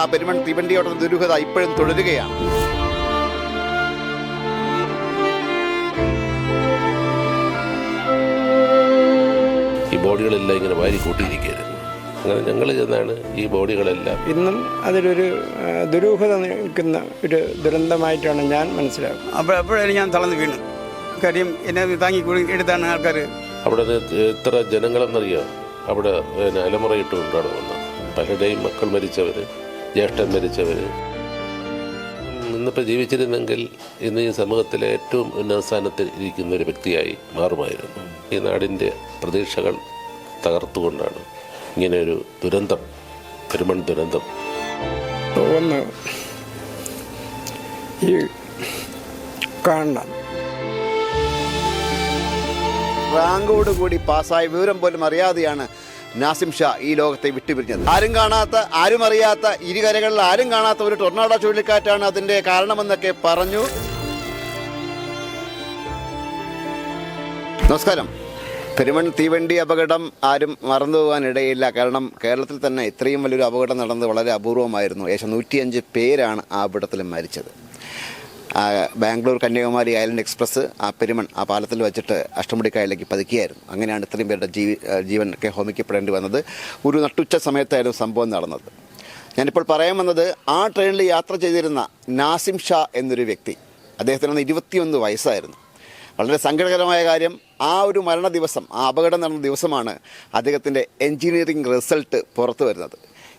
ആ പെരുമൺ തീവണ്ടിയോടുന്ന ദുരൂഹത ഇപ്പോഴും തുടരുകയാണ്. ഈ ബോഡികളെല്ലാം ഇങ്ങനെ വാരി കൂട്ടിയിരിക്കുകയായിരുന്നു. അങ്ങനെ ഞങ്ങൾ ചെന്നാണ് ഈ ബോഡികളെല്ലാം. ഇന്നും അതിലൊരു ദുരൂഹത നിൽക്കുന്ന ഒരു ദുരന്തമായിട്ടാണ് ഞാൻ മനസ്സിലാക്കുന്നത്. അപ്പോൾ എപ്പോഴായാലും ഞാൻ തളർന്ന് വീണു. കാര്യം എന്നെ താങ്ങി കൂടി എടുത്താണ് ആൾക്കാർ അവിടെ എത്ര ജനങ്ങളെന്നറിയാം? അവിടെ അലമുറയിട്ട് കൊണ്ടാണ് വന്നത്. പലരുടെയും മക്കൾ മരിച്ചവർ ജ്യേഷ്ഠൻ മരിച്ചവർ ഇന്നിപ്പോൾ ജീവിച്ചിരുന്നെങ്കിൽ ഇന്ന് ഈ സമൂഹത്തിലെ ഏറ്റവും ഉന്നത സ്ഥാനത്ത് ഇരിക്കുന്ന ഒരു വ്യക്തിയായി മാറുമായിരുന്നു. ഈ നാടിന്റെ പ്രതീക്ഷകൾ തകർത്തുകൊണ്ടാണ് ഇങ്ങനെയൊരു ദുരന്തം പെരുമൺ ദുരന്തം. ഒന്ന് ഈ കാണണം. റാങ്കോട് കൂടി പാസ്സായ വിവരം പോലും അറിയാതെയാണ് നാസിം ഷാ ഈ ലോകത്തെ വിട്ടുപിരിഞ്ഞത്. ആരും കാണാത്ത ആരും അറിയാത്ത ഇരുകരകളിൽ ആരും കാണാത്ത ഒരു ടൊർണാഡോ ചുഴലിക്കാറ്റാണ് അതിന്റെ കാരണമെന്നൊക്കെ പറഞ്ഞു. നമസ്കാരം. പെരുമൺ തീവണ്ടി അപകടം ആരും മറന്നു പോകാനിടയില്ല. കാരണം കേരളത്തിൽ തന്നെ ഇത്രയും വലിയൊരു അപകടം നടന്നത് വളരെ അപൂർവമായിരുന്നു. ഏകദേശം നൂറ്റിയഞ്ച് പേരാണ് ആ അപകടത്തിൽ മരിച്ചത്. ബാംഗ്ലൂർ കന്യാകുമാരി ഐലൻഡ് എക്സ്പ്രസ് ആ പെരുമൺ ആ പാലത്തിൽ വെച്ചിട്ട് അഷ്ടമുടിക്കായലിലേക്ക് പതുക്കിയായിരുന്നു. അങ്ങനെയാണ് ഇത്രയും പേരുടെ ജീവ ജീവനൊക്കെ ഹോമിക്കപ്പെടേണ്ടി വന്നത്. ഒരു നട്ടുച്ച സമയത്തായിരുന്നു സംഭവം നടന്നത്. ഞാനിപ്പോൾ പറയാൻ വന്നത് ആ ട്രെയിനിൽ യാത്ര ചെയ്തിരുന്ന നാസിം ഷാ എന്നൊരു വ്യക്തി അദ്ദേഹത്തിന് ഇരുപത്തിയൊന്ന് വയസ്സായിരുന്നു. വളരെ സങ്കടകരമായ കാര്യം ആ ഒരു മരണ ദിവസം ആ അപകടം നടന്ന ദിവസമാണ് അദ്ദേഹത്തിന്റെ എൻജിനീയറിംഗ് റിസൾട്ട് പുറത്തു വരുന്നത്.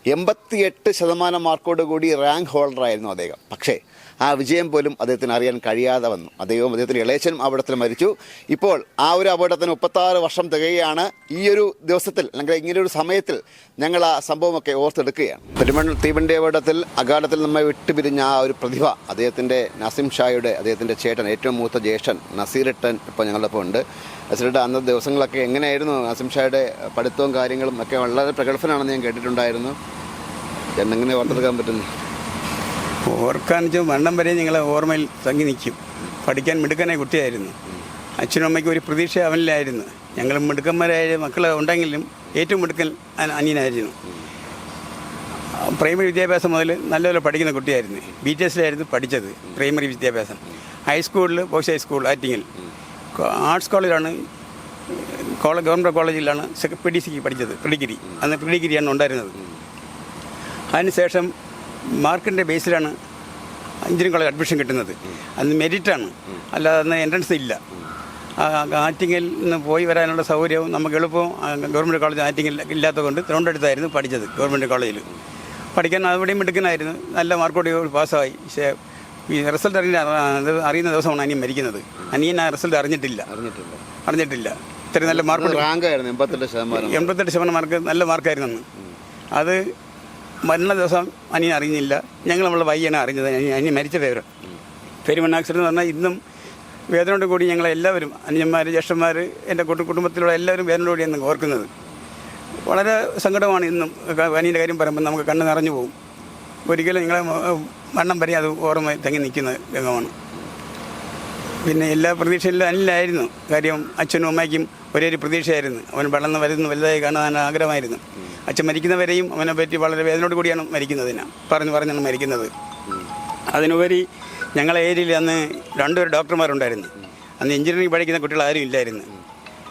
എൺപത്തിയെട്ട് ശതമാനം മാർക്കോട് കൂടി റാങ്ക് ഹോൾഡറായിരുന്നു അദ്ദേഹം. പക്ഷേ ആ വിജയം പോലും അദ്ദേഹത്തിന് അറിയാൻ കഴിയാതെ വന്നു. അദ്ദേഹവും അദ്ദേഹത്തിന്റെ ഇളയച്ചനും അപകടത്തിൽ മരിച്ചു. ഇപ്പോൾ ആ ഒരു അപകടത്തിന് മുപ്പത്താറ് വർഷം തികയാണ് ഈ ഒരു ദിവസത്തിൽ അല്ലെങ്കിൽ ഇങ്ങനെയൊരു സമയത്തിൽ ഞങ്ങൾ ആ സംഭവമൊക്കെ ഓർത്തെടുക്കുകയാണ്. പെരുമൺ തീവണ്ടി അപകടത്തിൽ അകാലത്തിൽ നമ്മെ വിട്ടുപിരിഞ്ഞ ആ ഒരു പ്രതിഭ അദ്ദേഹത്തിന്റെ നസീം ഷായുടെ അദ്ദേഹത്തിന്റെ ചേട്ടൻ ഏറ്റവും മൂത്ത ജ്യേഷ്ഠൻ നസീറിട്ടൻ ഇപ്പോൾ ഞങ്ങളൊപ്പം ഉണ്ട്. നസീറിട്ട അന്നത്തെ ദിവസങ്ങളൊക്കെ എങ്ങനെയായിരുന്നു നസീം ഷായുടെ പഠിത്തവും കാര്യങ്ങളും ഒക്കെ വളരെ പ്രഗത്ഭനാണെന്ന് ഞാൻ കേട്ടിട്ടുണ്ടായിരുന്നു. എന്നെങ്ങനെ ഓർത്തെടുക്കാൻ പറ്റുന്നു? ഓർക്കാൻ മരണം വരെ ഞങ്ങളെ ഓർമ്മയിൽ തങ്ങി നിൽക്കും പഠിക്കാൻ മിടുക്കനെ കുട്ടിയായിരുന്നു. അച്ഛനും അമ്മയ്ക്ക് ഒരു പ്രതീക്ഷ അവനിലായിരുന്നു. ഞങ്ങൾ മിടുക്കന്മാരായ മക്കൾ ഉണ്ടെങ്കിലും ഏറ്റവും മിടുക്കൻ അന- അനിയനായിരുന്നു. പ്രൈമറി വിദ്യാഭ്യാസം മുതൽ നല്ലപോലെ പഠിക്കുന്ന കുട്ടിയായിരുന്നു. ബി ടി എസിലായിരുന്നു പഠിച്ചത് പ്രൈമറി വിദ്യാഭ്യാസം. ഹൈസ്കൂളിൽ ബോയ്സ് ഹൈസ്കൂൾ ആറ്റിങ്ങിൽ. ആർട്സ് കോളേജിലാണ് കോളേജ് ഗവൺമെന്റ് കോളേജിലാണ് പി ഡി സിക്ക് പഠിച്ചത് പ്രിഡിഗ്രി. അന്ന് പ്രിഡിഗ്രിയാണ് ഉണ്ടായിരുന്നത്. അതിനുശേഷം മാർക്കിന്റെ ബേസിലാണ് എഞ്ചിനീയറിംഗ് കോളേജ് അഡ്മിഷൻ കിട്ടുന്നത്. അന്ന് മെരിറ്റാണ് അല്ലാതെ അന്ന് എൻട്രൻസ് ഇല്ല. ആറ്റിങ്ങിൽ നിന്ന് പോയി വരാനുള്ള സൗകര്യവും നമുക്ക് എളുപ്പം ഗവൺമെന്റ് കോളേജ് ആറ്റിങ്ങിൽ ഇല്ലാത്തതുകൊണ്ട് തിരുവനന്തപുരത്തായിരുന്നു പഠിച്ചത് ഗവൺമെന്റ് കോളേജിൽ പഠിക്കാൻ അവിടെയും മിടുക്കനായിരുന്നു. നല്ല മാർക്കോടെ പാസ്സായി പക്ഷേ ഈ റിസൾട്ട് അറിഞ്ഞ അത് അറിയുന്ന ദിവസമാണ് അനിയൻ മരിക്കുന്നത്. അനിയൻ ആ റിസൾട്ട് അറിഞ്ഞിട്ടില്ല. അറിഞ്ഞിട്ടില്ല. ഇത്രയും നല്ല മാർക്ക് എൺപത്തെട്ട് ശതമാനം. മാർക്ക് നല്ല മാർക്കായിരുന്നു അന്ന്. അത് മരണ ദിവസം അനിയൻ അറിഞ്ഞില്ല. ഞങ്ങൾ നമ്മളെ വയ്യാണ് അറിഞ്ഞത്. അനിയൻ മരിച്ച വിവരം. ആക്സിഡന്റ് എന്ന് പറഞ്ഞാൽ ഇന്നും വേദനയോട് കൂടി ഞങ്ങൾ എല്ലാവരും അനിയന്മാർ ജ്യേഷ്ഠന്മാർ എന്റെ കൂട്ടു കുടുംബത്തിലുള്ള എല്ലാവരും വേദനയോട് കൂടിയാണ് ഓർക്കുന്നത്. വളരെ സങ്കടമാണ് ഇന്നും അനിയന്റെ കാര്യം പറയുമ്പോൾ നമുക്ക് കണ്ണ് നിറഞ്ഞു പോകും. ഒരിക്കലും നിങ്ങളെ മരണം വരെ അത് ഓർമ്മ തങ്ങി നിൽക്കുന്ന രംഗമാണ് പിന്നെ എല്ലാ പ്രതീക്ഷയിലും അനിലായിരുന്നു. കാര്യം അച്ഛനും അമ്മയ്ക്കും ഒരേ ഒരു പ്രതീക്ഷയായിരുന്നു. അവൻ വളർന്ന് വരുന്ന വലുതായി കാണാൻ ആഗ്രഹമായിരുന്നു. അച്ഛൻ മരിക്കുന്നവരെയും അവനെ പറ്റി വളരെ വേദനയോട് കൂടിയാണ് മരിക്കുന്നതിന്. പറഞ്ഞു പറഞ്ഞാണ് മരിക്കുന്നത്. അതിനുപരി ഞങ്ങളെ ഏരിയയിൽ അന്ന് രണ്ടുപേർ ഡോക്ടർമാരുണ്ടായിരുന്നു. അന്ന് എഞ്ചിനീയറിംഗ് പഠിക്കുന്ന കുട്ടികൾ ആരും ഇല്ലായിരുന്നു.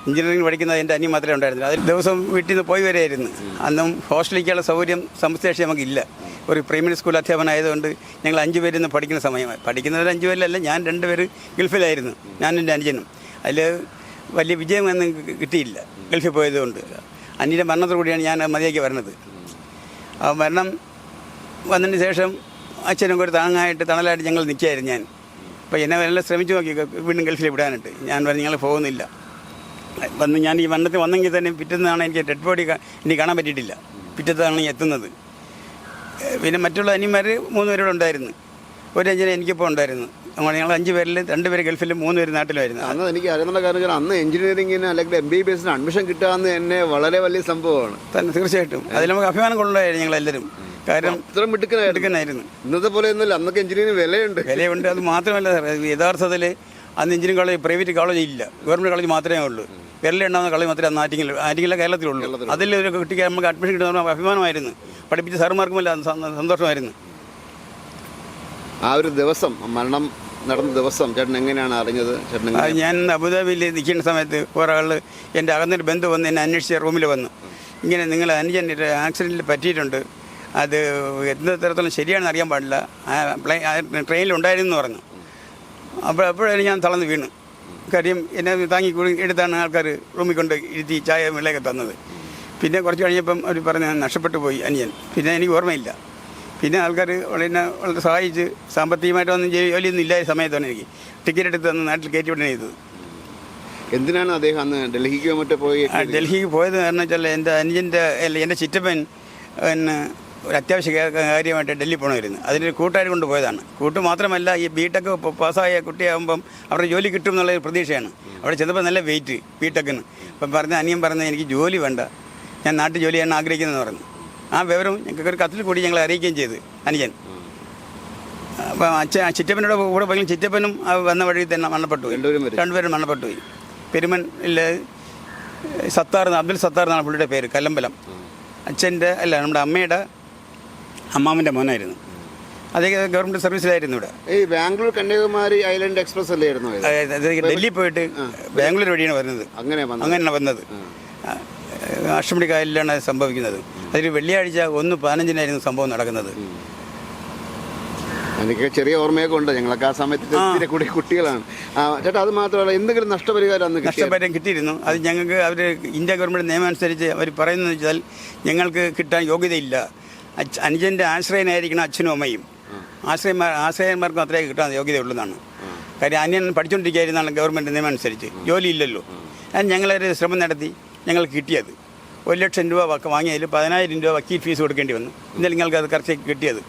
എഞ്ചിനീയറിംഗ് പഠിക്കുന്നത് എന്റെ അനിയൻ മാത്രമേ ഉണ്ടായിരുന്നുള്ളൂ. അതിൽ ദിവസം വീട്ടിൽ നിന്ന് പോയി വരെയായിരുന്നു അന്നും ഹോസ്റ്റലിലേക്കുള്ള സൗകര്യം സമുച്ചേഷ നമുക്കില്ല ഒരു പ്രൈമറി സ്കൂൾ അധ്യാപനമായതുകൊണ്ട് ഞങ്ങൾ അഞ്ച് പേര് ഇന്ന് പഠിക്കുന്ന സമയമായി പഠിക്കുന്നവർ അഞ്ച് പേരിലല്ല ഞാൻ രണ്ട് പേര് ഗൾഫിലായിരുന്നു. ഞാനും എന്റെ അനുജനും. അതിൽ വലിയ വിജയമൊന്നും കിട്ടിയില്ല ഗൾഫിൽ പോയതുകൊണ്ട്. അനിയുടെ മരണത്തോടുകൂടിയാണ് ഞാൻ മതിയാക്കി വരണത്. ആ മരണം വന്നതിന് ശേഷം അച്ഛനും ഒരു താങ്ങായിട്ട് തണലായിട്ട് ഞങ്ങൾ നിൽക്കുകയായിരുന്നു ഞാൻ. അപ്പോൾ എന്നെ എല്ലാം ശ്രമിച്ചു നോക്കി വീണ്ടും ഗൾഫിൽ വിടാനായിട്ട്. ഞാൻ പറഞ്ഞു ഞങ്ങൾ പോകുന്നില്ല. വന്ന് ഞാൻ ഈ മരണത്തിൽ വന്നെങ്കിൽ തന്നെ പിറ്റേന്നാണ് എനിക്ക് ഡെഡ് ബോഡി എനിക്ക് കാണാൻ പറ്റിയിട്ടില്ല. പിറ്റത്താണ് എത്തുന്നത്. പിന്നെ മറ്റുള്ള അനിയന്മാർ മൂന്ന് പേരോട് ഉണ്ടായിരുന്നു. ഒരു എഞ്ചിനെ എനിക്കിപ്പോൾ ഉണ്ടായിരുന്നു. അങ്ങനെ ഞങ്ങൾ അഞ്ച് പേരിൽ രണ്ട് പേര് ഗൾഫിൽ മൂന്ന് പേര് നാട്ടിലായിരുന്നു അന്ന് എനിക്ക് അറിയാനുള്ള കാരണം കാരണം അന്ന് എഞ്ചിനീയറിംഗിന് അല്ലെങ്കിൽ എം ബി ബി എസിന് അഡ്മിഷൻ കിട്ടാമെന്ന് തന്നെ വളരെ വലിയ സംഭവമാണ്. തന്നെ തീർച്ചയായിട്ടും. അതിൽ നമുക്ക് അഭിമാനം കൊണ്ടുണ്ടായിരുന്നു ഞങ്ങളെല്ലാവരും കാരണം ഇത്ര മിടുക്കനായിരുന്നു. ഇന്നത്തെ പോലെ ഒന്നുമില്ല. അന്നൊക്കെ എഞ്ചിനീയറിംഗ് വിലയുണ്ട്. വിലയുണ്ട്. അത് മാത്രമല്ല യഥാർത്ഥത്തിൽ അന്ന് എഞ്ചിനീയറിംഗ് കോളേജ് പ്രൈവറ്റ് കോളേജ് ഇല്ല. ഗവൺമെന്റ് കോളേജ് മാത്രമേ ഉള്ളൂ. വിരലുണ്ടാവുന്ന കളി മാത്രമേ അന്ന് ആറ്റിങ്ങിൽ ആറ്റിങ്ങിലെ കേരളത്തിലുള്ളൂ. അതിൽ ഒരു കുട്ടിക്ക് നമുക്ക് അഡ്മിഷൻ കിട്ടുന്ന അഭിമാനമായിരുന്നു. പഠിപ്പിച്ച സാറുമാർക്കുമല്ല അത് സന്തോഷമായിരുന്നു. ആ ഒരു ദിവസം മരണം നടന്ന ദിവസം ചേട്ടൻ എങ്ങനെയാണ് അറിഞ്ഞത്? ചേട്ടൻ ഞാൻ അബുദാബിയിൽ നിൽക്കുന്ന സമയത്ത് ഒരാൾ എന്റെ അകന്നൊരു ബന്ധു വന്ന് എന്നെ അന്വേഷിച്ച റൂമിൽ വന്നു. ഇങ്ങനെ നിങ്ങൾ അനുജൻ ഒരു ആക്സിഡന്റിൽ പറ്റിയിട്ടുണ്ട്. അത് എന്ത് തരത്തിലും ശരിയാണെന്ന് അറിയാൻ പാടില്ല. ഉണ്ടായിരുന്നു എന്ന് പറഞ്ഞു. അപ്പോൾ അപ്പോഴാണ് ഞാൻ തളർന്ന് വീണു. കാര്യം എന്നെ താങ്ങി കൂടി എടുത്താണ് ആൾക്കാർ റൂമിൽ കൊണ്ട് ഇരുത്തി ചായ വെള്ളയൊക്കെ തന്നത്. പിന്നെ കുറച്ച് കഴിഞ്ഞപ്പം അവർ പറഞ്ഞ് നഷ്ടപ്പെട്ടു പോയി അനിയൻ. പിന്നെ എനിക്ക് ഓർമ്മയില്ല. പിന്നെ ആൾക്കാർ എന്നെ വളരെ സഹായിച്ച് സാമ്പത്തികമായിട്ടൊന്നും ജോലി- ജോലിയൊന്നും ഇല്ലായ സമയത്താണ് എനിക്ക് ടിക്കറ്റ് എടുത്ത് തന്ന് നാട്ടിൽ കയറ്റി വിടണേ ചെയ്തത്. എന്തിനാണ് അദ്ദേഹം അന്ന് ഡൽഹിക്ക് മറ്റോ പോയി ഡൽഹിക്ക് പോയത് കാരണം വെച്ചാൽ എന്റെ അനിയന്റെ അല്ല എന്റെ ചിറ്റപ്പൻ പിന്നെ ഒരു അത്യാവശ്യ കാര്യമായിട്ട് ഡൽഹി പോകണമായിരുന്നു അതിനൊരു കൂട്ടുകാർ കൊണ്ട് പോയതാണ് കൂട്ട് മാത്രമല്ല ഈ ബി ടെക് പാസ്സായ കുട്ടിയാകുമ്പം അവരുടെ ജോലി കിട്ടും എന്നുള്ള ഒരു പ്രതീക്ഷയാണ്. അവിടെ ചെന്നപ്പോൾ നല്ല വെയിറ്റ് ബി ടെക്കിന് അപ്പം പറഞ്ഞ അനിയൻ പറഞ്ഞ എനിക്ക് ജോലി വേണ്ട. ഞാൻ നാട്ടിൽ ജോലി ചെയ്യാൻ ആഗ്രഹിക്കുന്നതെന്ന് പറഞ്ഞു. ആ വിവരം ഞങ്ങൾക്ക് ഒരു കത്തിൽ കൂടി ഞങ്ങളെ അറിയിക്കുകയും ചെയ്ത് അനിയൻ. അപ്പം അച്ഛൻ ചിറ്റപ്പനോട് കൂടെ പോയെങ്കിലും ചിറ്റപ്പനും വന്ന വഴി തന്നെ മരണപ്പെട്ടു. രണ്ടുപേരും മരണപ്പെട്ടു പോയി. പെരുമനിൽ സത്താർ അബ്ദുൽ സത്താർ എന്നാണ് പുള്ളിയുടെ പേര് കല്ലമ്പലം. അച്ഛന്റെ അല്ല നമ്മുടെ അമ്മയുടെ അമ്മാമന്റെ മോനായിരുന്നു. അദ്ദേഹം ഗവൺമെന്റ് സർവീസിലായിരുന്നു ഇവിടെ. ഈ ബാംഗ്ലൂർ കന്യാകുമാരി ഐലൻഡ് എക്സ്പ്രസ് അല്ലായിരുന്നു? ഡൽഹി പോയിട്ട് ബാംഗ്ലൂർ വഴിയാണ് വരുന്നത് അങ്ങനെ വന്നത്. അങ്ങനെയാണ് വന്നത്. അഷ്ടമുടി കായലിലാണ് അത് സംഭവിക്കുന്നത്. അതൊരു വെള്ളിയാഴ്ച ഒന്ന് പതിനഞ്ചിനായിരുന്നു സംഭവം നടക്കുന്നത്. എനിക്ക് ചെറിയ ഓർമ്മയൊക്കെ ഉണ്ട്. ഞങ്ങളൊക്കെ ആ സമയത്ത് കൂടി കുട്ടികളാണ്. ചേട്ടാ അത് മാത്രമല്ല എന്തെങ്കിലും നഷ്ടപരിഹാരം അന്ന് നഷ്ടപരിഹാരം കിട്ടിയിരുന്നു. അത് ഞങ്ങൾക്ക് അവർ ഇന്ത്യ ഗവൺമെന്റ് നിയമം അനുസരിച്ച് അവർ പറയുന്നത് വെച്ചാൽ ഞങ്ങൾക്ക് കിട്ടാൻ യോഗ്യതയില്ല. അനുജന്റെ ആശ്രയനായിരിക്കണം അച്ഛനും അമ്മയും. ആശ്രയന്മാർ ആശ്രയന്മാർക്ക് അത്രേ കിട്ടാൻ യോഗ്യതയുള്ളതാണ്. കാര്യം അന്യൻ പഠിച്ചുകൊണ്ടിരിക്കുകയായിരുന്നാണ് ഗവൺമെന്റ് നിയമം അനുസരിച്ച് ജോലിയില്ലല്ലോ അത് ഞങ്ങളൊരു ശ്രമം നടത്തി. ഞങ്ങൾ കിട്ടിയത്. ഒരു ലക്ഷം രൂപ വാങ്ങിയതിൽ പതിനായിരം രൂപ വക്കീൽ ഫീസ് കൊടുക്കേണ്ടി വന്നു. ഇന്നലെ നിങ്ങൾക്ക് അത് കറക്റ്റ് കിട്ടിയത്.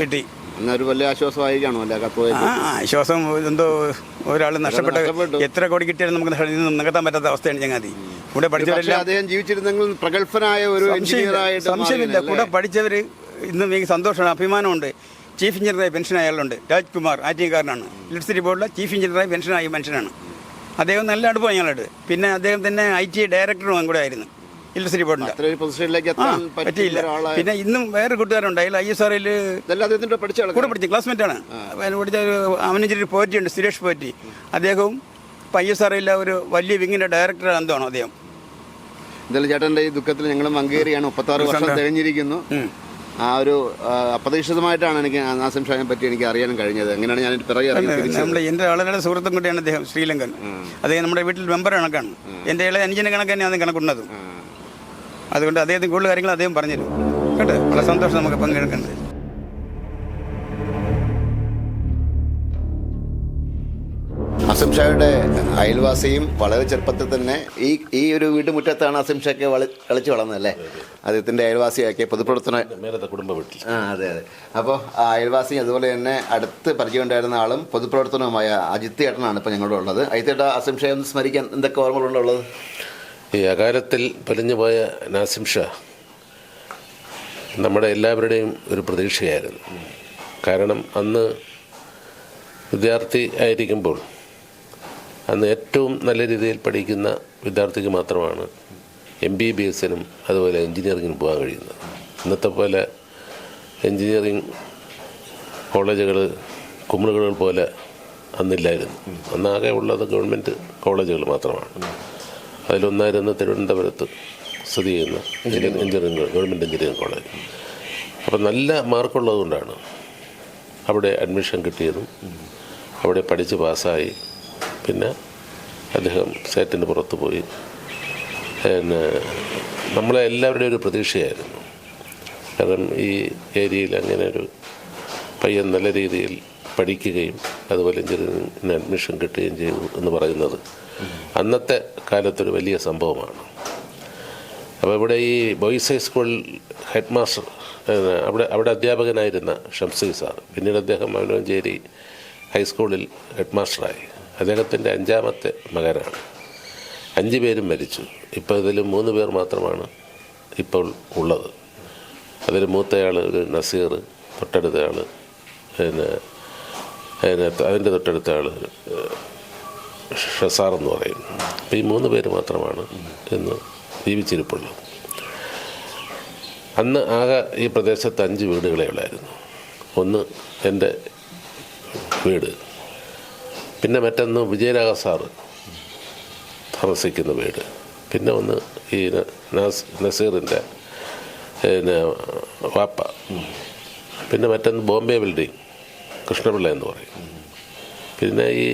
കിട്ടി. എന്നൊരു വലിയ ആശ്വാസമായി കാണുമല്ലേ കത്ത് പോയത് ആ ആശ്വാസം എന്തോ ഒരാൾ നഷ്ടപ്പെട്ട. എത്ര കോടി കിട്ടിയാലും നമുക്ക് നഷ്ട- നികത്താൻ പറ്റാത്ത അവസ്ഥയാണ് ചങ്ങാതി. ഇവിടെ പക്ഷേ പഠിച്ചവരെല്ലാം അദ്ദേഹം ജീവിച്ചിരുന്നെങ്കിൽ പ്രഗത്ഭനായ ഒരു എഞ്ചിനീയർ സംശയമില്ല ആയിട്ട് സംശയമില്ല. മാറിയേനെ കൂടെ അല്ലേ? പഠിച്ചവർ ഇന്ന് എനിക്ക് സന്തോഷമാണ് അഭിമാനമുണ്ട്. ചീഫ് എഞ്ചിനീയറായി പെൻഷൻ അയാളുണ്ട് രാജ്കുമാർ ആറ്റിയക്കാരനാണ് ഇലക്ട്രിസിറ്റി ബോർഡിലെ ചീഫ് എഞ്ചിനീയറായി പെൻഷനായ മനുഷ്യനാണ്. അദ്ദേഹം നല്ല അടുപ്പം ഞങ്ങളുടെ പിന്നെ അദ്ദേഹം തന്നെ ഐ ടി ഡയറക്ടറും കൂടെ ആയിരുന്നു. ഇലക്ട്രിസിറ്റി പൊസിഷനിലേക്ക് എത്താൻ പറ്റിയില്ല. ഒരാളായി പിന്നെ ഇന്നും വേറെ കൂട്ടുകാരുണ്ട് അയാൾ ഐ എസ് ആറിൽ ഇതെല്ലാം അദ്ദേഹത്തിന്റെ പഠിച്ച കൂടെ ആൾക്കാരാണ്. പഠിച്ച ക്ലാസ്മേറ്റ് ആണ്. അപ്പോൾ പഠിച്ച ഒരു അവനഞ്ചൊരു പോറ്റി ഉണ്ട് സുരേഷ് പോറ്റി അദ്ദേഹവും ഇപ്പം ഐ എസ് ആറിലെ ഒരു വലിയ വിങ്ങിന്റെ ഡയറക്ടർ എന്താണോ അദ്ദേഹം. എന്തായാലും ചേട്ടന്റെ ഈ ദുഃഖത്തിൽ ഞങ്ങളും പങ്കുകയാണ് മുപ്പത്താറ് വർഷം തികഞ്ഞിരിക്കുന്നു ആ ഒരു ആ, അപ്രതീക്ഷിതമായിട്ടാണ് എനിക്ക് നാസിം പറ്റി എനിക്ക് അറിയാൻ കഴിഞ്ഞത്. എങ്ങനെയാണ് ഞാൻ പിറകെ തിരിച്ചത്? നമ്മുടെ എന്റെ വളരെ സുഹൃത്തും കൂടിയാണ് അദ്ദേഹം ശ്രീലങ്കൻ. അദ്ദേഹം നമ്മുടെ വീട്ടിൽ മെമ്പർ കണക്കാണ്. എന്റെ ഇളയ അഞ്ചിന് കണക്ക് തന്നെയാണ് കണക്കുള്ളത് അതുകൊണ്ട് അദ്ദേഹത്തിന് കൂടുതൽ കാര്യങ്ങൾ അദ്ദേഹം പറഞ്ഞുതരും. കേട്ടോ? വളരെ സന്തോഷം നമുക്ക് പങ്കെടുക്കുന്നത് അസിം ഷായുടെ അയൽവാസിയും വളരെ ചെറുപ്പത്തിൽ തന്നെ ഈ ഈ ഒരു വീട്ടുമുറ്റത്താണ് അസിം ഷാക്ക് വളി കളിച്ച് വളർന്നത് അല്ലേ? അദ്ദേഹത്തിന്റെ അയൽവാസിയാക്കിയ പൊതുപ്രവർത്തന കുടുംബ വീട്ടിൽ. ആ അതെ അതെ. അപ്പോൾ ആ അയൽവാസി അതുപോലെ തന്നെ അടുത്ത് പരിചയമുണ്ടായിരുന്ന ആളും പൊതുപ്രവർത്തനവുമായ അജിത്ത് ഏട്ടനാണ് ഇപ്പോൾ ഞങ്ങളുടെ ഉള്ളത്. അജിത്തേട്ട അസിം ഷായെ ഒന്ന് സ്മരിക്കാൻ എന്തൊക്കെ ഓർമ്മകളുണ്ടുള്ളത് ഈ അകാലത്തിൽ പലിഞ്ഞുപോയ നാസിം ഷാ നമ്മുടെ എല്ലാവരുടെയും ഒരു പ്രതീക്ഷയായിരുന്നു. കാരണം അന്ന് വിദ്യാർത്ഥി ആയിരിക്കുമ്പോൾ അന്ന് ഏറ്റവും നല്ല രീതിയിൽ പഠിക്കുന്ന വിദ്യാർത്ഥിക്ക് മാത്രമാണ് എം ബി ബി എസിനും അതുപോലെ എൻജിനീയറിങ്ങിനും പോകാൻ കഴിയുന്നത്. ഇന്നത്തെ പോലെ എൻജിനീയറിങ് കോളേജുകൾ കുമിളുകൾ പോലെ അന്നില്ലായിരുന്നു. അന്നാകെ ഉള്ളത് ഗവൺമെന്റ് കോളേജുകൾ മാത്രമാണ്. അതിലൊന്നായിരുന്നു തിരുവനന്തപുരത്ത് സ്ഥിതി ചെയ്യുന്ന എഞ്ചിനീയറിംഗ് ഗവൺമെന്റ് എഞ്ചിനീയറിംഗ് കോളേജ്. അപ്പോൾ നല്ല മാർക്കുള്ളത് കൊണ്ടാണ് അവിടെ അഡ്മിഷൻ കിട്ടിയതും അവിടെ പഠിച്ച് പാസ്സായി. പിന്നെ അദ്ദേഹം സ്റ്റേറ്റിന് പുറത്ത് പോയി. പിന്നെ നമ്മളെ എല്ലാവരുടെയും ഒരു പ്രതീക്ഷയായിരുന്നു. കാരണം ഈ ഏരിയയിൽ അങ്ങനെ ഒരു പയ്യൻ നല്ല രീതിയിൽ പഠിക്കുകയും അതുപോലെ എഞ്ചിനീയറിംഗിന് അഡ്മിഷൻ കിട്ടുകയും ചെയ്തു എന്ന് പറയുന്നത് അന്നത്തെ കാലത്തൊരു വലിയ സംഭവമാണ്. അപ്പോൾ ഇവിടെ ഈ ബോയ്സ് ഹൈസ്കൂൾ ഹെഡ് മാസ്റ്റർ അവിടെ അവിടെ അധ്യാപകനായിരുന്ന ഷംസി സാർ പിന്നീട് അദ്ദേഹം മൗനഞ്ചേരി ഹൈസ്കൂളിൽ ഹെഡ് മാസ്റ്ററായി അദ്ദേഹത്തിന്റെ അഞ്ചാമത്തെ മകനാണ്. അഞ്ച് പേരും മരിച്ചു. ഇപ്പോൾ ഇതിൽ മൂന്ന് പേർ മാത്രമാണ് ഇപ്പോൾ ഉള്ളത്. അതിൽ മൂത്തയാൾ ഒരു നസീർ തൊട്ടടുത്ത ആൾ പിന്നെ അതിന്റെ തൊട്ടടുത്ത ആൾ ഷസാർ എന്ന് പറയും. അപ്പോൾ ഈ മൂന്ന് പേര് മാത്രമാണ് ഇന്ന് ജീവിച്ചിരിപ്പുള്ളത് അന്ന് ആകെ ഈ പ്രദേശത്ത് അഞ്ച് വീടുകളെ ഉള്ളായിരുന്നു. ഒന്ന് എന്റെ വീട്. പിന്നെ മറ്റൊന്ന് വിജയരാഘ സാറ് താമസിക്കുന്ന വീട്. പിന്നെ ഒന്ന് ഈ നസീറിന്റെ പിന്നെ വാപ്പ. പിന്നെ മറ്റൊന്ന് ബോംബെ ബിൽഡിംഗ് കൃഷ്ണപിള്ള എന്ന് പറയും. പിന്നെ ഈ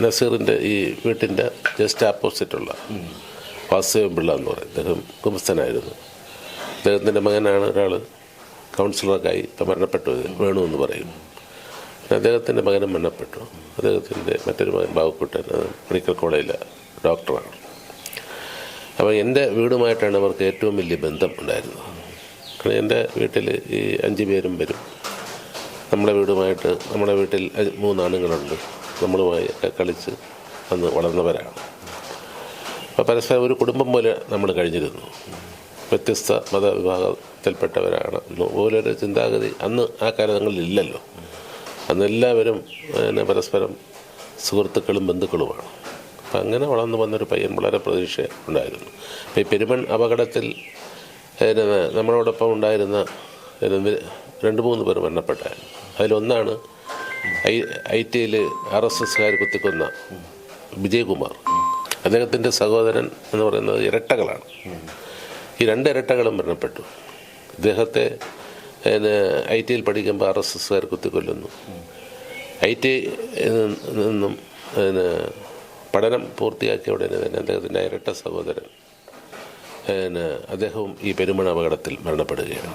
നസീറിന്റെ ഈ വീട്ടിന്റെ ജസ്റ്റ് ആപ്പോസിറ്റുള്ള വാസുദേവൻ പിള്ള എന്ന് പറയും. അദ്ദേഹം കുമ്പസ്ഥനായിരുന്നു അദ്ദേഹത്തിന്റെ മകനാണ് ഒരാൾ കൗൺസിലറൊക്കെയായി ഇപ്പം മരണപ്പെട്ടു. വേണു എന്ന് പറയും. അദ്ദേഹത്തിന്റെ മകനും മരണപ്പെട്ടു. അദ്ദേഹത്തിന്റെ മറ്റൊരു മകൻ ബാബുക്കുട്ടൻ മെഡിക്കൽ കോളേജിലെ ഡോക്ടറാണ്. അപ്പോൾ എന്റെ വീടുമായിട്ടാണ് അവർക്ക് ഏറ്റവും വലിയ ബന്ധം ഉണ്ടായിരുന്നത്. കാരണം എന്റെ വീട്ടിൽ ഈ അഞ്ച് പേരും വരും. നമ്മുടെ വീടുമായിട്ട് നമ്മുടെ വീട്ടിൽ മൂന്നാണുങ്ങളുണ്ട്. നമ്മളുമായി കളിച്ച് അന്ന് വളർന്നവരാണ്. അപ്പോൾ പരസ്പരം ഒരു കുടുംബം പോലെ നമ്മൾ കഴിഞ്ഞിരുന്നു. വ്യത്യസ്ത മതവിഭാഗത്തിൽപ്പെട്ടവരാണ്. പോലൊരു ചിന്താഗതി അന്ന് ആ കാലങ്ങളിൽ ഇല്ലല്ലോ. അന്ന് എല്ലാവരും പിന്നെ പരസ്പരം സുഹൃത്തുക്കളും ബന്ധുക്കളുമാണ്. അപ്പം അങ്ങനെ വളർന്നു വന്നൊരു പയ്യൻ വളരെ പ്രതീക്ഷ ഉണ്ടായിരുന്നു. അപ്പം ഈ പെരുമൺ അപകടത്തിൽ നമ്മളോടൊപ്പം ഉണ്ടായിരുന്ന രണ്ട് മൂന്ന് പേർ മരണപ്പെട്ടായിരുന്നു. അതിലൊന്നാണ് ഐ ഐ ടിയിൽ ആർ എസ് എസ്കാർ കുത്തിക്കൊന്ന വിജയകുമാർ. അദ്ദേഹത്തിന്റെ സഹോദരൻ എന്ന് പറയുന്നത് ഇരട്ടകളാണ്. ഈ രണ്ട് ഇരട്ടകളും മരണപ്പെട്ടു. ഇദ്ദേഹത്തെ ഐ ടിയിൽ പഠിക്കുമ്പോൾ ആർ എസ് എസ്കാർ കുത്തിക്കൊല്ലുന്നു. ഐ ടി നിന്നും പിന്നെ പഠനം പൂർത്തിയാക്കിയ ഉടനെ തന്നെ അദ്ദേഹത്തിന്റെ ഇരട്ട സഹോദരൻ പിന്നെ അദ്ദേഹവും ഈ പെരുമണ അപകടത്തിൽ മരണപ്പെടുകയാണ്.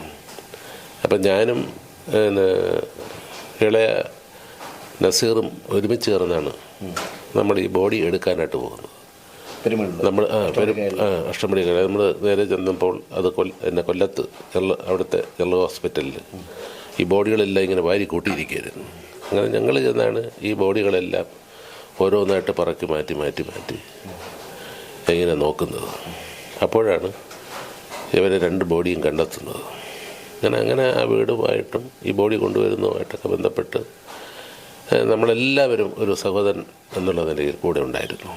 അപ്പം ഞാനും പിന്നെ ഇളയ നസീറും ഒരുമിച്ച് ചേർന്നാണ് നമ്മൾ ഈ ബോഡി എടുക്കാനായിട്ട് പോകുന്നത്. നമ്മൾ ആ പെരും ആ നമ്മൾ നേരെ ചെന്നപ്പോൾ അത് കൊൽ എന്നെ കൊല്ലത്ത് ജനറൽ അവിടുത്തെ ജനറൽ ഹോസ്പിറ്റലിൽ ഈ ബോഡികളെല്ലാം ഇങ്ങനെ വാരി കൂട്ടിയിരിക്കുകയായിരുന്നു. അങ്ങനെ ഞങ്ങൾ ചെന്നാണ് ഈ ബോഡികളെല്ലാം ഓരോന്നായിട്ട് പറക്കി മാറ്റി മാറ്റി മാറ്റി എങ്ങനെ നോക്കുന്നത്. അപ്പോഴാണ് ഇവരെ രണ്ട് ബോഡിയും കണ്ടെത്തുന്നത്. അങ്ങനെ അങ്ങനെ ആ വീടുമായിട്ടും ഈ ബോഡി കൊണ്ടുവരുന്നതുമായിട്ടൊക്കെ ബന്ധപ്പെട്ട് നമ്മളെല്ലാവരും ഒരു സഹോദരൻ എന്നുള്ള നിലയിൽ കൂടെ ഉണ്ടായിരുന്നു.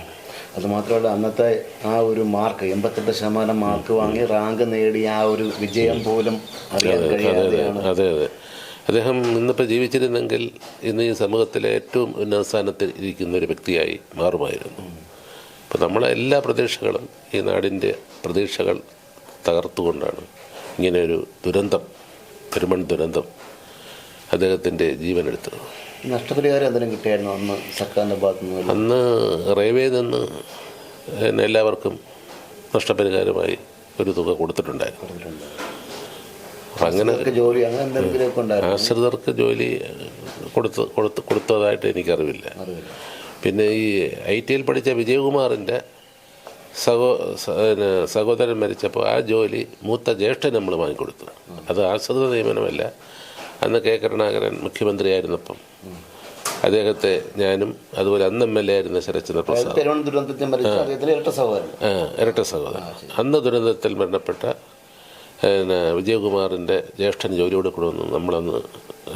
അതുമാത്രമല്ല അന്നത്തെ ആ ഒരു മാർക്ക് എൺപത്തെട്ട് ശതമാനം മാർക്ക് വാങ്ങി റാങ്ക് നേടിയ ആ ഒരു വിജയം പോലും അറിയാൻ അതെ അതെ കഴിയാതെയാണ്. അതെ അതെ അദ്ദേഹം ഇന്നിപ്പോൾ ജീവിച്ചിരുന്നെങ്കിൽ ഇന്ന് ഈ സമൂഹത്തിലെ ഏറ്റവും ഉന്നത സ്ഥാനത്ത് ഇരിക്കുന്ന ഒരു വ്യക്തിയായി മാറുമായിരുന്നു. അപ്പോൾ നമ്മളെ എല്ലാ പ്രതീക്ഷകളും ഈ നാടിന്റെ പ്രതീക്ഷകൾ തകർത്തുകൊണ്ടാണ് ഇങ്ങനെ ഒരു ദുരന്തം പെരുമൺ ദുരന്തം അദ്ദേഹത്തിന്റെ ജീവനെടുത്തത്. നഷ്ടപരിഹാരം എന്തെങ്കിലും കിട്ടിയായിരുന്നു? അന്ന് സർക്കാരിന്റെ ഭാഗത്തു നിന്ന് അന്ന് റെയിൽവേയിൽ നിന്ന് എല്ലാവർക്കും നഷ്ടപരിഹാരമായി ഒരു തുക കൊടുത്തിട്ടുണ്ടായിരുന്നു. അങ്ങനെ ജോലി ആശ്രിതർക്ക് ജോലി കൊടുത്ത് കൊടുത്ത് കൊടുത്തതായിട്ട് എനിക്കറിവില്ല. പിന്നെ ഈ ഐ ടിയിൽ പഠിച്ച വിജയകുമാറിന്റെ സഹോ സഹോദരൻ മരിച്ചപ്പോൾ ആ ജോലി മൂത്ത ജ്യേഷ്ഠൻ നമ്മൾ വാങ്ങിക്കൊടുത്തു. അത് ആശ്രിത നിയമനമല്ല അന്ന് കെ. കരുണാകരൻ മുഖ്യമന്ത്രിയായിരുന്നപ്പം. അദ്ദേഹത്തെ ഞാനും അതുപോലെ അന്ന് എം എൽ എ ആയിരുന്ന ശരത്ചന്ദ്ര പ്രസാദ്. ഇരട്ട സഹോദരൻ. അന്ന് ദുരന്തത്തിൽ മരണപ്പെട്ട പിന്നെ വിജയകുമാറിന്റെ ജ്യേഷ്ഠൻ ജോലി കൊടുക്കണമെന്ന് നമ്മളന്ന്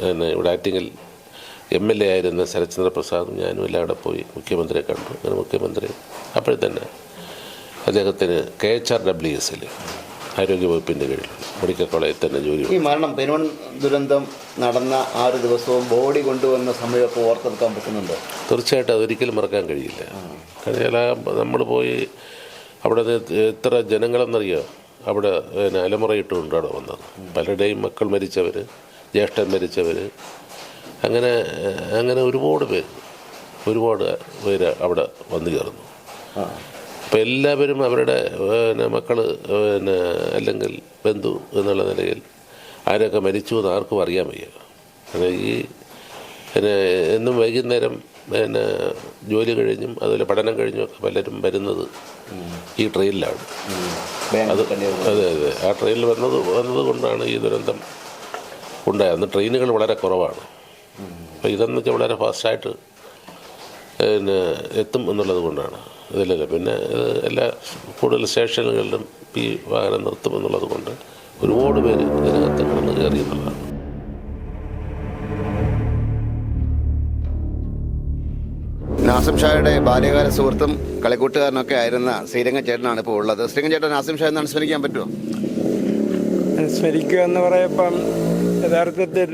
പിന്നെ ഇവിടെ ആറ്റിങ്ങിൽ എം എൽ എ ആയിരുന്ന ശരത്ചന്ദ്ര പ്രസാദും ഞാനും എല്ലാം അവിടെ പോയി മുഖ്യമന്ത്രിയെ കണ്ടു. അങ്ങനെ മുഖ്യമന്ത്രി അപ്പോഴത്തന്നെ അദ്ദേഹത്തിന് കെ എച്ച് ആർ ഡബ്ല്യു എസിൽ ആരോഗ്യവകുപ്പിന്റെ കീഴിൽ മെഡിക്കൽ കോളേജിൽ തന്നെ ജോലി ഈ മരണം പെരുവൺ ദുരന്തം നടന്ന ആ ഒരു ദിവസവും ബോഡി കൊണ്ടുവന്ന സമയമൊക്കെ ഓർത്തെടുക്കാൻ പറ്റുന്നുണ്ടോ? തീർച്ചയായിട്ടും അതൊരിക്കലും മറക്കാൻ കഴിയില്ല. കാരണം നമ്മൾ പോയി അവിടെ എത്ര ജനങ്ങളെന്നറിയോ? അവിടെ പിന്നെ അലമുറയിട്ടുകൊണ്ട് അവിടെ വന്നത്. പലരുടെയും മക്കൾ മരിച്ചവർ ജ്യേഷ്ഠൻ മരിച്ചവർ അങ്ങനെ അങ്ങനെ ഒരുപാട് പേര് ഒരുപാട് പേര് അവിടെ വന്നു ചേർന്നു. അപ്പോൾ എല്ലാവരും അവരുടെ പിന്നെ മക്കൾ പിന്നെ അല്ലെങ്കിൽ ബന്ധു എന്നുള്ള നിലയിൽ ആരൊക്കെ മരിച്ചു എന്ന് ആർക്കും അറിയാൻ വയ്യ. അങ്ങനെ ഈ പിന്നെ എന്നും വൈകുന്നേരം പിന്നെ ജോലി കഴിഞ്ഞും അതുപോലെ പഠനം കഴിഞ്ഞും ഒക്കെ പലരും വരുന്നത് ഈ ട്രെയിനിലാണ്. അത് അതെ അതെ ആ ട്രെയിനിൽ വന്നത് വന്നത് കൊണ്ടാണ് ഈ ദുരന്തം ഉണ്ടായത്. അന്ന് ട്രെയിനുകൾ വളരെ കുറവാണ്. അപ്പോൾ ഇതെന്ന് വെച്ചാൽ വളരെ ഫാസ്റ്റായിട്ട് പിന്നെ എത്തും എന്നുള്ളത് കൊണ്ടാണ്. ഇതിലല്ല പിന്നെ എല്ലാ കൂടുതൽ സ്റ്റേഷനുകളിലും ഈ വാഹനം നിർത്തും എന്നുള്ളത് കൊണ്ട് ഒരുപാട് പേര് ഇതിനകത്ത് കടന്ന് കയറി എന്നുള്ളതാണ്. നാസിം ഷായുടെ ബാല്യകാല സുഹൃത്തും കളിക്കൂട്ടുകാരനൊക്കെ ആയിരുന്ന ശ്രീരംഗ ചേട്ടനാണ് ഇപ്പോൾ ഉള്ളത്. ശ്രീരംഗ ചേട്ടൻ നാസിം ഷാ എന്ന് അനുസ്മരിക്കാൻ പറ്റുമോ? അനുസ്മരിക്കുക എന്ന് പറയപ്പം യഥാർത്ഥത്തിൽ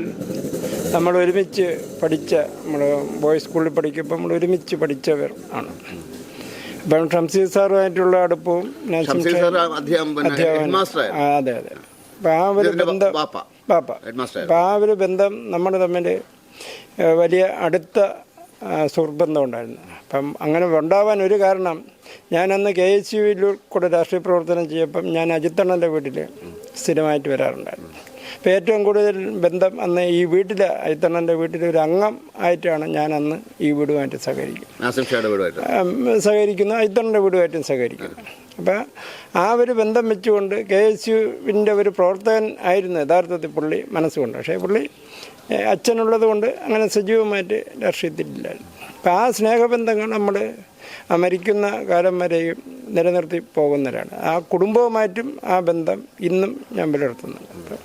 നമ്മൾ ഒരുമിച്ച് പഠിച്ച നമ്മൾ ബോയ്സ് സ്കൂളിൽ പഠിക്കുമ്പോൾ നമ്മൾ ഒരുമിച്ച് പഠിച്ചവർ ആണ്. അപ്പം ഷംസീർ സാറുമായിട്ടുള്ള അടുപ്പവും അതെ അതെ. അപ്പം ആ ഒരു ബന്ധം. പാപ്പ അപ്പം ആ ഒരു ബന്ധം നമ്മൾ തമ്മിൽ വലിയ അടുത്ത സുഹൃബന്ധം ഉണ്ടായിരുന്നു അപ്പം അങ്ങനെ ഉണ്ടാവാൻ ഒരു കാരണം ഞാനന്ന് കെ എസ് യുവിൽ കൂടെ രാഷ്ട്രീയ പ്രവർത്തനം ചെയ്യപ്പം ഞാൻ അജിത്തണ്ണന്റെ വീട്ടിൽ സ്ഥിരമായിട്ട് വരാറുണ്ടായിരുന്നു. ഏറ്റവും കൂടുതൽ ബന്ധം അന്ന് ഈ വീട്ടിൽ അയ്യത്തണ്ണന്റെ വീട്ടിലെ ഒരു അംഗം ആയിട്ടാണ് ഞാൻ അന്ന് ഈ വീടുമായിട്ട് സഹകരിക്കുന്നത്. ഉം, സഹകരിക്കുന്നു അയ്യത്തണ്ണന്റെ വീടുമായിട്ടും സഹകരിക്കുന്നു. അപ്പോൾ ആ ഒരു ബന്ധം വെച്ചുകൊണ്ട് കെ എസ് യുവിന്റെ ഒരു പ്രവർത്തകൻ ആയിരുന്നു യഥാർത്ഥത്തിൽ പുള്ളി മനസ്സുകൊണ്ട്. പക്ഷേ പുള്ളി അച്ഛനുള്ളത് കൊണ്ട് അങ്ങനെ സജീവമായിട്ട് രാഷ്ട്രീയത്തിലില്ലായിരുന്നു അപ്പം ആ സ്നേഹബന്ധങ്ങൾ നമ്മൾ മരിക്കുന്ന കാലം വരെയും നിലനിർത്തി പോകുന്നവരാണ്. ആ കുടുംബവുമായിട്ടും ആ ബന്ധം ഇന്നും ഞാൻ പുലർത്തുന്നുണ്ട്.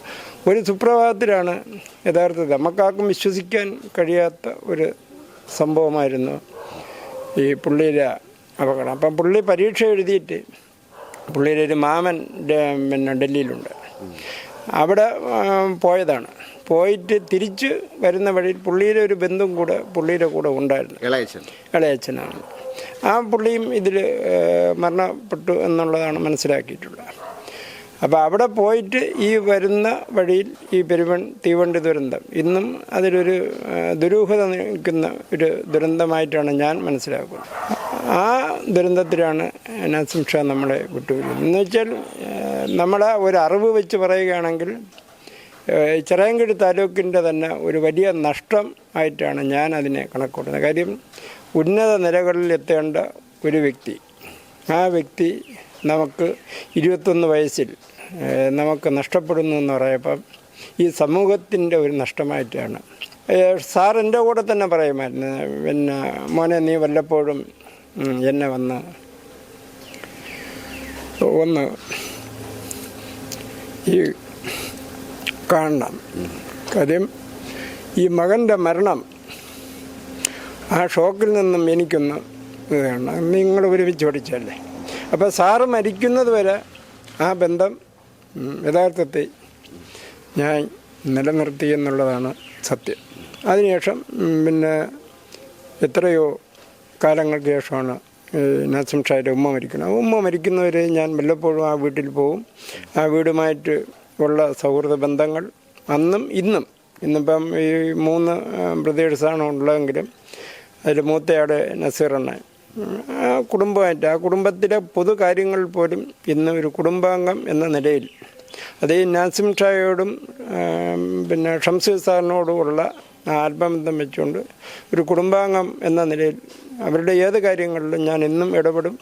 ഒരു സുപ്രഭാതത്തിലാണ് യഥാർത്ഥത്തിൽ നമുക്കാർക്കും വിശ്വസിക്കാൻ കഴിയാത്ത ഒരു സംഭവമായിരുന്നു ഈ പുള്ളിയിലെ അപകടം. അപ്പം പുള്ളി പരീക്ഷ എഴുതിയിട്ട് പുള്ളിയുടെ ഒരു മാമൻ പിന്നെ ഡൽഹിയിലുണ്ട്. അവിടെ പോയതാണ്. പോയിട്ട് തിരിച്ച് വരുന്ന വഴിയിൽ പുള്ളിയുടെ ഒരു ബന്ധം കൂടെ പുള്ളിയുടെ കൂടെ ഉണ്ടായിരുന്നു. ഇളയച്ചൻ ഇളയച്ചനാണ് ആ പുള്ളിയും ഇതിൽ മരണപ്പെട്ടു എന്നുള്ളതാണ് മനസ്സിലാക്കിയിട്ടുള്ളത്. അപ്പോൾ അവിടെ പോയിട്ട് ഈ വരുന്ന വഴിയിൽ ഈ പെരുവൺ തീവണ്ടി ദുരന്തം. ഇന്നും അതിലൊരു ദുരൂഹത നിൽക്കുന്ന ഒരു ദുരന്തമായിട്ടാണ് ഞാൻ മനസ്സിലാക്കുന്നത്. ആ ദുരന്തത്തിലാണ് നസിം ഷാ നമ്മളെ വിട്ടുപോയി എന്ന് വെച്ചാൽ നമ്മളെ ഒരു അറിവ് വെച്ച് പറയുകയാണെങ്കിൽ ചിറയൻകീഴ് താലൂക്കിന്റെ തന്നെ ഒരു വലിയ നഷ്ടം ആയിട്ടാണ് ഞാൻ അതിനെ കണക്കൂട്ടുന്നത്. കാര്യം ഉന്നത നിലകളിൽ എത്തേണ്ട ഒരു വ്യക്തി ആ വ്യക്തി നമുക്ക് ഇരുപത്തൊന്ന് വയസ്സിൽ നമുക്ക് നഷ്ടപ്പെടുന്നു എന്ന് പറയുമ്പം ഈ സമൂഹത്തിന്റെ ഒരു നഷ്ടമായിട്ടാണ്. സാർ എന്റെ കൂടെ തന്നെ പറയുമായിരുന്നു. പിന്നെ മോനെ നീ വല്ലപ്പോഴും എന്നെ വന്ന് ഒന്ന് ഈ കാണണം. കാര്യം ഈ മകന്റെ മരണം ആ ഷോക്കിൽ നിന്നും എനിക്കൊന്ന് ഇത് കാണണം നിങ്ങൾ ഒരുമിച്ച് പഠിച്ചല്ലേ അപ്പോൾ സാറ് മരിക്കുന്നത് വരെ ആ ബന്ധം ഉം, യഥാർത്ഥത്തിൽ ഞാൻ നിലനിർത്തി എന്നുള്ളതാണ് സത്യം. അതിനുശേഷം പിന്നെ എത്രയോ കാലങ്ങൾക്ക് ശേഷമാണ് നസം ഷായുടെ ഉമ്മ മരിക്കുന്നത്. ഉമ്മ മരിക്കുന്നവരെ ഞാൻ വല്ലപ്പോഴും ആ വീട്ടിൽ പോകും ആ വീടുമായിട്ട് ഉള്ള സൗഹൃദ ബന്ധങ്ങൾ അന്നും ഇന്നും ഇന്നിപ്പം ഈ മൂന്ന് ബ്രദേഴ്സാണ് ഉള്ളതെങ്കിലും അതിൽ മൂത്തയാട് നസീറണ്ണ കുടുംബമായിട്ട് ആ കുടുംബത്തിലെ പൊതു കാര്യങ്ങൾ പോലും ഇന്ന് ഒരു കുടുംബാംഗം എന്ന നിലയിൽ അത് ഈ നാസിം ഷായോടും പിന്നെ ഷംസു സാറിനോടുമുള്ള ആത്മബന്ധം വെച്ചുകൊണ്ട് ഒരു കുടുംബാംഗം എന്ന നിലയിൽ അവരുടെ ഏത് കാര്യങ്ങളിലും ഞാൻ ഇന്നും ഇടപെടും.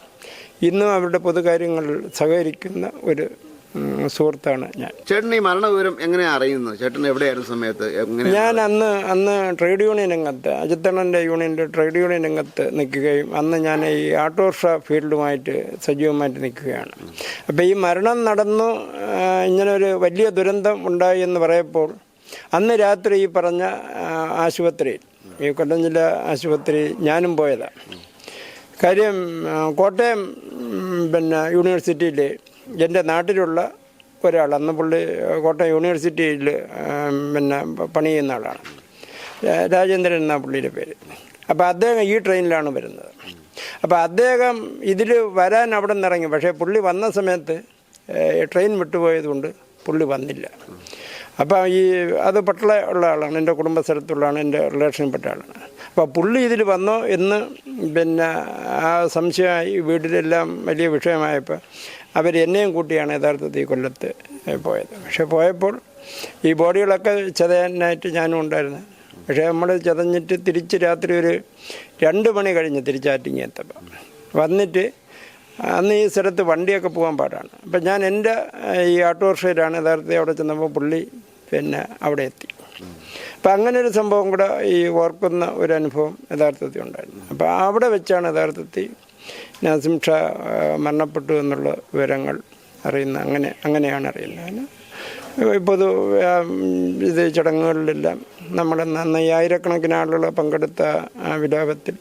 ഇന്നും അവരുടെ പൊതുകാര്യങ്ങളിൽ സഹകരിക്കുന്ന ഒരു സുഹൃത്താണ് ഞാൻ. ചേട്ടൻ ഈ മരണ വിവരം എങ്ങനെയാ അറിയുന്നത്? ചേട്ടൻ എവിടെയായിരുന്നു സമയത്ത്? എങ്ങനെ ഞാൻ അന്ന് അന്ന് ട്രേഡ് യൂണിയൻ രംഗത്ത് അജിത്തണ്ണന്റെ യൂണിയന്റെ ട്രേഡ് യൂണിയൻ രംഗത്ത് നിൽക്കുകയും അന്ന് ഞാൻ ഈ ആട്ടോർഷ ഫീൽഡുമായിട്ട് സജീവമായിട്ട് നിൽക്കുകയാണ്. അപ്പോൾ ഈ മരണം നടന്നു ഇങ്ങനൊരു ഇങ്ങനെ ഒരു വലിയ ദുരന്തം ഉണ്ടായി എന്ന് പറയപ്പോൾ അന്ന് രാത്രി ഈ പറഞ്ഞ ആശുപത്രിയിൽ ഈ കൊല്ലം ജില്ല ആശുപത്രി ഞാനും പോയതാണ് കാര്യം കോട്ടയം പിന്നെ യൂണിവേഴ്സിറ്റിയിൽ എന്റെ നാട്ടിലുള്ള ഒരാൾ അന്ന് പുള്ളി കോട്ടയം യൂണിവേഴ്സിറ്റിയിൽ പിന്നെ പണി ചെയ്യുന്ന ആളാണ് രാജേന്ദ്രൻ എന്ന പുള്ളിയുടെ പേര്. അപ്പോൾ അദ്ദേഹം ഈ ട്രെയിനിലാണ് വരുന്നത്. അപ്പോൾ അദ്ദേഹം ഇതിൽ വരാൻ അവിടെ നിന്ന് ഇറങ്ങി പക്ഷേ പുള്ളി വന്ന സമയത്ത് ട്രെയിൻ വിട്ടുപോയതുകൊണ്ട് പുള്ളി വന്നില്ല. അപ്പോൾ ഈ അത് പട്ടള ഉള്ള ആളാണ് എന്റെ കുടുംബസ്ഥലത്തുള്ളതാണ് എന്റെ റിലേഷനിൽപ്പെട്ട ആളാണ്. അപ്പോൾ പുള്ളി ഇതിൽ വന്നോ എന്ന് പിന്നെ ആ സംശയമായി വീട്ടിലെല്ലാം വലിയ വിഷയമായപ്പോൾ അവർ എന്നെയും കൂട്ടിയാണ് യഥാർത്ഥത്തിൽ കൊല്ലത്ത് പോയത്. പക്ഷെ പോയപ്പോൾ ഈ ബോഡികളൊക്കെ ചതയാനായിട്ട് ഞാനും ഉണ്ടായിരുന്നു. പക്ഷേ നമ്മൾ ചതഞ്ഞിട്ട് തിരിച്ച് രാത്രി ഒരു രണ്ട് മണി കഴിഞ്ഞ് തിരിച്ചാറ്റിങ്ങി എത്തപ്പോൾ വന്നിട്ട് അന്ന് ഈ സ്ഥലത്ത് വണ്ടിയൊക്കെ പോകാൻ പാടാണ്. അപ്പം ഞാൻ എന്റെ ഈ ഓട്ടോറിക്ഷയിലാണ് യഥാർത്ഥത്തിൽ അവിടെ ചെന്നപ്പോൾ പുള്ളി പിന്നെ അവിടെ എത്തി. അപ്പം അങ്ങനെ ഒരു സംഭവം കൂടെ ഈ ഓർക്കുന്ന ഒരു അനുഭവം യഥാർത്ഥത്തിൽ ഉണ്ടായിരുന്നു. അപ്പോൾ അവിടെ വെച്ചാണ് യഥാർത്ഥത്തിൽ നാസിം ഷാ മരണപ്പെട്ടു എന്നുള്ള വിവരങ്ങൾ അറിയുന്ന അങ്ങനെ അങ്ങനെയാണ് അറിയുന്നത്. പൊതു ഇത് ചടങ്ങുകളിലെല്ലാം നമ്മൾ നന്നായി ആയിരക്കണക്കിന് ആളുകൾ പങ്കെടുത്ത വിലാപത്തിൽ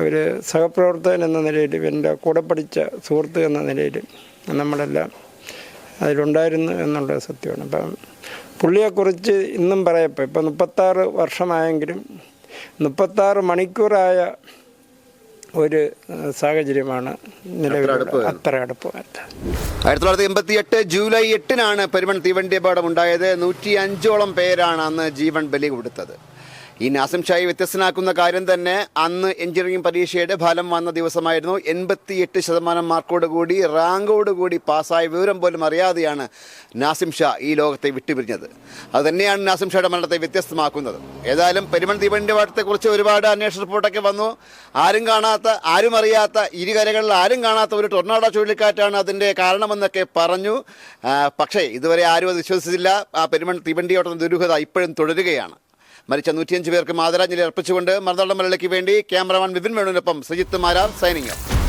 ഒരു സഹപ്രവർത്തകൻ എന്ന നിലയിൽ എന്റെ കൂടെ പഠിച്ച സുഹൃത്ത് എന്ന നിലയിലും നമ്മളെല്ലാം അതിലുണ്ടായിരുന്നു എന്നുള്ള സത്യമാണ്. അപ്പം പുള്ളിയെക്കുറിച്ച് ഇന്നും പറയപ്പോൾ ഇപ്പം മുപ്പത്താറ് വർഷമായെങ്കിലും മുപ്പത്താറ് മണിക്കൂറായ ഒരു സാഹചര്യമാണ് നിലവിൽ അത്ര അടുപ്പ് ആയിരത്തി തൊള്ളായിരത്തി എൺപത്തി എട്ട് ജൂലൈ എട്ടിനാണ് പെരുമൺ തീവണ്ടി അപകടം ഉണ്ടായത്. നൂറ്റി അഞ്ചോളം പേരാണ് അന്ന് ജീവൻ ബലി കൊടുത്തത് ഈ നാസിം വ്യത്യസ്തനാക്കുന്ന കാര്യം തന്നെ അന്ന് എഞ്ചിനീയറിംഗ് പരീക്ഷയുടെ ഫലം വന്ന ദിവസമായിരുന്നു. എൺപത്തി എട്ട് ശതമാനം മാർക്കോട് കൂടി കൂടി പാസ്സായ വിവരം പോലും അറിയാതെയാണ് നാസിം ഷാ ഈ ലോകത്തെ വിട്ടുപിരിഞ്ഞത്. അത് തന്നെയാണ് നാസിം ഷായുടെ മരണത്തെ വ്യത്യസ്തമാക്കുന്നത്. ഏതായാലും പെരുമൺ തീവണ്ടി വാട്ടത്തെക്കുറിച്ച് ഒരുപാട് അന്വേഷണ റിപ്പോർട്ടൊക്കെ വന്നു. ആരും കാണാത്ത ആരും അറിയാത്ത ഇരുകരകളിൽ ആരും കാണാത്ത ഒരു ടൊർണാഡോ ചുഴലിക്കാറ്റാണ് അതിന്റെ കാരണമെന്നൊക്കെ പറഞ്ഞു. പക്ഷേ ഇതുവരെ ആരും അത് വിശ്വസിച്ചില്ല. ആ പെരുമൺ തീവണ്ടിയോട്ടം ദുരൂഹത ഇപ്പോഴും തുടരുകയാണ്. മരിച്ച നൂറ്റിയഞ്ച് പേർക്ക് ആദരാഞ്ജലി അർപ്പിച്ചുകൊണ്ട് മറുനാടൻ വേണ്ടി ക്യാമറമാൻ വിപിൻ വേണുവിനൊപ്പം സജിത്ത് മാരാർ സൈനിങ്